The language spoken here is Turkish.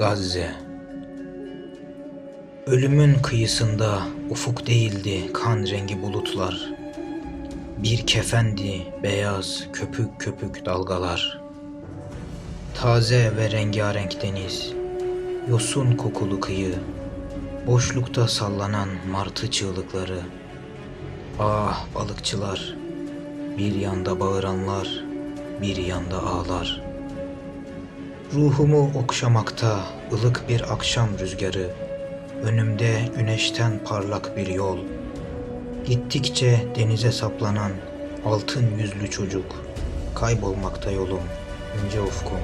Gazze Ölümün kıyısında ufuk değildi kan rengi bulutlar. Bir kefendi beyaz köpük köpük dalgalar. Taze ve rengarenk deniz, yosun kokulu kıyı, boşlukta sallanan martı çığlıkları. Ah balıkçılar, bir yanda bağıranlar, bir yanda ağlar. Ruhumu okşamakta ılık bir akşam rüzgarı, önümde güneşten parlak bir yol. Gittikçe denize saplanan altın yüzlü çocuk, kaybolmakta yolum, ince ufkum.